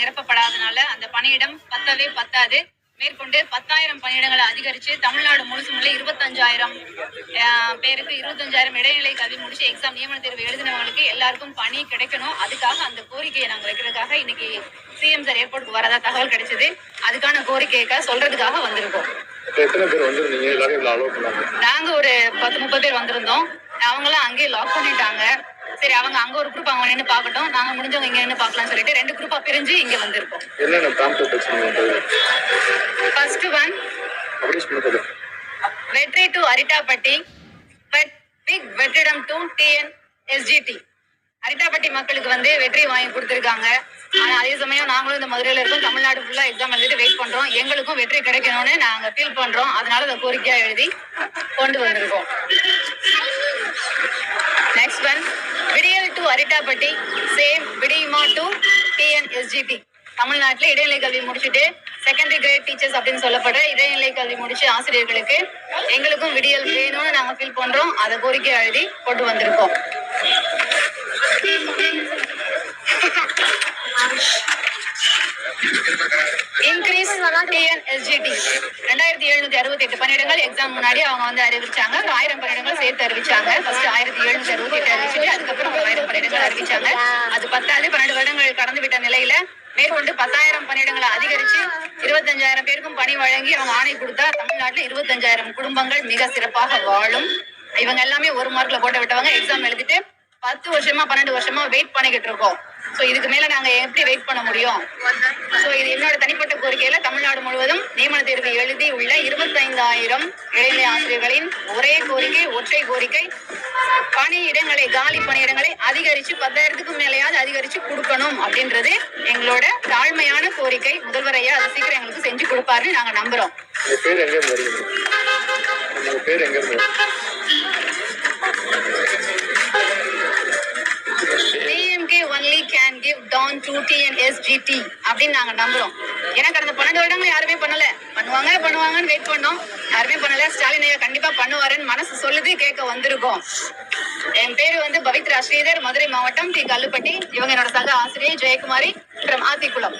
நிரப்பப்படாதனால அந்த பணியிடம் பத்தவே பத்தாது. மேற்கொண்டு பத்தாயிரம் பணியிடங்களை அதிகரிச்சு தமிழ்நாடு முழுசும் உள்ள இருபத்தஞ்சாயிரம் பேருக்கு இருபத்தஞ்சாயிரம் இடைநிலை கல்வி முடிச்சு எக்ஸாம் நியமன தேர்வு எழுதினவங்களுக்கு எல்லாருக்கும் பணி கிடைக்கணும். அதுக்காக அந்த கோரிக்கையை நாங்க வைக்கிறதுக்காக இன்னைக்கு சிஎம் சார் ஏர்போர்ட்டுக்கு வரதா தகவல் கிடைச்சது. அதுக்கான கோரிக்கையை சொல்றதுக்காக வந்திருக்கோம். நாங்க ஒரு பத்து முப்பது பேர் வந்திருந்தோம். அவங்களாம் அங்கேயே லாக் பண்ணிட்டாங்க. சரி அவங்க அங்க ஒரு குரூப் அவங்க நின்று பார்க்கட்டும். நாங்க முடிஞ்சவங்க இங்க நின்று பார்க்கலாம்னு சொல்லிட்டு ரெண்டு குரூப்பா பிரிஞ்சு இங்க வந்திருக்கோம். என்னென்ன ஃபர்ஸ்ட் ஒன் வெற்றி டு அரிட்டாப்பட்டி பட் பிக் வெற்றிடம் டு டிஎன் எஸ்ஜிடி அரிட்டாப்பட்டி மக்களுக்கு வந்து வெற்றி வாங்கி கொடுத்துருக்காங்க. ஆனா அதே சமயம் நாங்களும் இந்த மதுரையில இருக்கோம். தமிழ்நாடு ஃபுல்லா எக்ஸாம் எழுதிட்டு வெயிட் பண்றோம். எங்களுக்கும் வெற்றி கிடைக்கணும்னு நாங்க ஃபீல் பண்றோம். அதனால இந்த கோரிக்கையா எழுதி கொண்டு வந்திருக்கோம். நெக்ஸ்ட் ஒன் விடியல் டு அரிட்டாப்பட்டி சேம் விடியுமா டு டிஎன்எஸ்ஜிடி தமிழ்நாட்டில் இடைநிலை கல்வி முடிச்சுட்டு செகண்டரி கிரேட் டீச்சர்ஸ் அப்படின்னு சொல்லப்படுற இடைநிலை கல்வி முடிச்சு ஆசிரியர்களுக்கு எங்களுக்கும் விடியல் வேணும்னு நாங்க ஃபீல் பண்றோம். அதை கோரிக்கை எழுதி கொண்டு வந்திருக்கோம். இன்க்ரீஸ் டிஎன்எஸ்ஜிடி ரெண்டாயிரத்தி எழுநூத்தி அறுபத்தி எட்டு பணியிடங்கள் எக்ஸாம் முன்னாடி அவங்க வந்து அறிவிச்சாங்க. ஆயிரம் பணியிடங்கள் சேர்த்து அறிவிச்சாங்க. ஃபர்ஸ்ட் ஆயிரத்தி எழுநூத்தி அறுபத்தி எட்டு அறிவிச்சுட்டு அதுக்கப்புறம் ஒரு ஆயிரம் பணியிடங்கள் அறிவிச்சாங்க அது பத்தாவது பன்னெண்டு வருடங்கள் கடந்து விட்ட நிலையில மேற்கொண்டு பத்தாயிரம் பணியிடங்களை அதிகரிச்சு இருபத்தஞ்சாயிரம் பேருக்கும் பணி வழங்கி அவங்க ஆணை கொடுத்தா தமிழ்நாட்டுல இருபத்தஞ்சாயிரம் குடும்பங்கள் மிக சிறப்பாக வாழும். இவங்க எல்லாமே ஒரு மார்க்ல போட்டு விட்டவங்க. எக்ஸாம் எழுதிட்டு பத்து வருஷமா பன்னெண்டு வருஷமா வெயிட் பண்ணிக்கிட்டு இருக்கோம். ஸோ இதுக்கு மேலே நாங்கள் எப்படி வெயிட் பண்ண முடியும்? ஸோ இது என்னோட தனிப்பட்ட கோரிக்கையில் தமிழ்நாடு முழுவதும் நியமன தேர்வு எழுதி உள்ள இருபத்தைந்தாயிரம் இடைநிலை ஆசிரியர்களின் ஒரே கோரிக்கை ஒற்றை கோரிக்கை. பணியிடங்களை காலி பணியிடங்களை அதிகரித்து பத்தாயிரத்துக்கும் மேலேயாவது அதிகரித்து கொடுக்கணும் அப்படின்றது எங்களோட தாழ்மையான கோரிக்கை. முதல்வர் ஐயா அதை சீக்கிரம் எங்களுக்கு செஞ்சு கொடுப்பாருன்னு நாங்கள் நம்புகிறோம் பேர் எங்க டான் டூடி அண்ட் எஸ்ஜிடி அப்படின்னு நாங்க நம்புறோம். ஏன்னா கடந்த பன்னெண்டு வருடங்கள் யாருமே பண்ணல. பண்ணுவாங்க பண்ணுவாங்கன்னு வெயிட் பண்ணோம். யாருமே பண்ணல. ஸ்டாலின் ஐயா கண்டிப்பா பண்ணுவாருன்னு மனசு சொல்லுது கேட்க வந்திருக்கோம். என் பேரு வந்து பவித்ரா ஸ்ரீதர் மதுரை மாவட்டம் டி கல்லுப்பட்டி. இவங்க என்னோட சக ஆசிரியர் ஜெயக்குமாரி அப்புறம் ஆத்திக்குளம்.